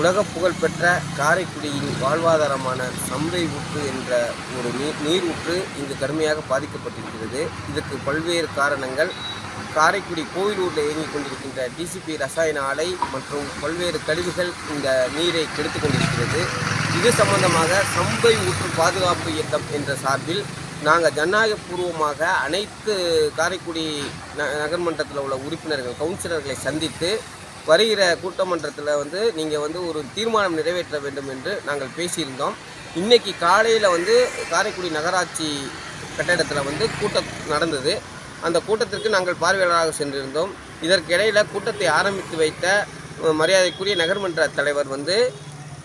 உலக புகழ்பெற்ற காரைக்குடியின் வாழ்வாதாரமான சம்பை ஊற்று என்ற ஒரு நீர் நீர் ஊற்று இங்கு கடுமையாக பாதிக்கப்பட்டிருக்கிறது. இதற்கு பல்வேறு காரணங்கள். காரைக்குடி கோவிலூரில் இயங்கிக் கொண்டிருக்கின்ற டிசிபி ரசாயன ஆலை மற்றும் பல்வேறு கழிவுகள் இந்த நீரை கெடுத்துக் கொண்டிருக்கிறது. இது சம்பந்தமாக சம்பை ஊற்று பாதுகாப்பு இயக்கம் என்ற சார்பில் நாங்கள் ஜனநாயகபூர்வமாக அனைத்து காரைக்குடி ந நகர்மன்றத்தில் உள்ள உறுப்பினர்கள் கவுன்சிலர்களை சந்தித்து வருகிற கூட்டமன்றத்தில் வந்து நீங்கள் வந்து ஒரு தீர்மானம் நிறைவேற்ற வேண்டும் என்று நாங்கள் பேசியிருந்தோம். இன்னைக்கு காலையில் வந்து காரைக்குடி நகராட்சி கட்டிடத்தில் வந்து கூட்டம் நடந்தது. அந்த கூட்டத்திற்கு நாங்கள் பார்வையாளராக சென்றிருந்தோம். இதற்கிடையில் கூட்டத்தை ஆரம்பித்து வைத்த மரியாதைக்குரிய நகர்மன்ற தலைவர் வந்து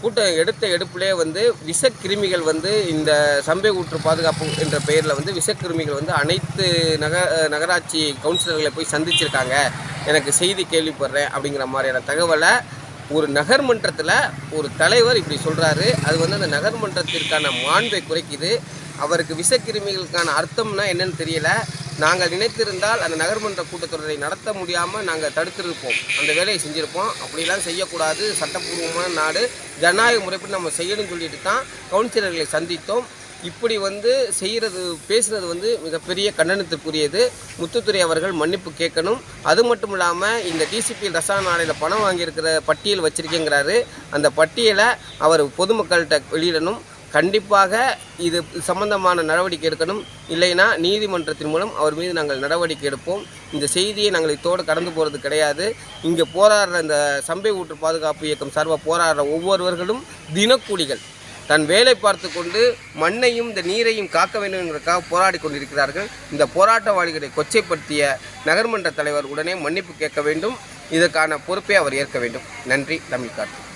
கூட்டம் எடுத்த எடுப்பிலே வந்து விஷக்கிருமிகள் வந்து இந்த சம்பை ஊற்று பாதுகாப்பு என்ற பெயரில் வந்து விஷக்கிருமிகள் வந்து அனைத்து நக நகராட்சி கவுன்சிலர்களை போய் சந்திச்சிருக்காங்க. எனக்கு செய்தி கேள்விப்படுறேன் அப்படிங்கிற மாதிரியான தகவலை ஒரு நகர்மன்றத்தில் ஒரு தலைவர் இப்படி சொல்கிறாரு அது வந்து அந்த நகர்மன்றத்திற்கான மாண்பை குறைக்குது. அவருக்கு விஷக்கிருமிகளுக்கான அர்த்தம்னா என்னன்னு தெரியல. நாங்கள் நினைத்திருந்தால் அந்த நகர்மன்ற கூட்டத்தொடரை நடத்த முடியாமல் நாங்கள் தடுத்திருப்போம். அந்த வேலையை செஞ்சுருப்போம். அப்படிலாம் செய்யக்கூடாது. சட்டப்பூர்வமான நாடு. ஜனநாயக முறைப்படி நம்ம செய்யணும்னு சொல்லிட்டு தான் கவுன்சிலர்களை சந்தித்தோம். இப்படி வந்து செய்கிறது பேசுகிறது வந்து மிகப்பெரிய கண்டனத்துக்குரியது. முத்துத்துறை அவர்கள் மன்னிப்பு கேட்கணும். அது மட்டும் இல்லாமல் இந்த டிசிபி ரசாயன ஆலையில் பணம் வாங்கியிருக்கிற பட்டியல் வச்சுருக்கேங்கிறாரு. அந்த பட்டியலை அவர் பொதுமக்கள்கிட்ட வெளியிடணும். கண்டிப்பாக இது சம்பந்தமான நடவடிக்கை எடுக்கணும். இல்லைன்னா நீதிமன்றத்தின் மூலம் அவர் மீது நாங்கள் நடவடிக்கை எடுப்போம். இந்த செய்தியை நாங்கள் இதோடு கடந்து போகிறது கிடையாது. இங்கே போராடுற இந்த சம்பை ஊற்று பாதுகாப்பு இயக்கம் சார்பாக போராடுற ஒவ்வொருவர்களும் தினக்கூலிகள். தன் வேலை பார்த்து கொண்டு மண்ணையும் இந்த நீரையும் காக்க வேண்டும் என்பதற்காக போராடி கொண்டிருக்கிறார்கள். இந்த போராட்டவாளிகளை கொச்சைப்படுத்திய நகர்மன்ற தலைவர் உடனே மன்னிப்பு கேட்க வேண்டும். இதற்கான பொறுப்பை அவர் ஏற்க வேண்டும். நன்றி தமிழ்காட்டு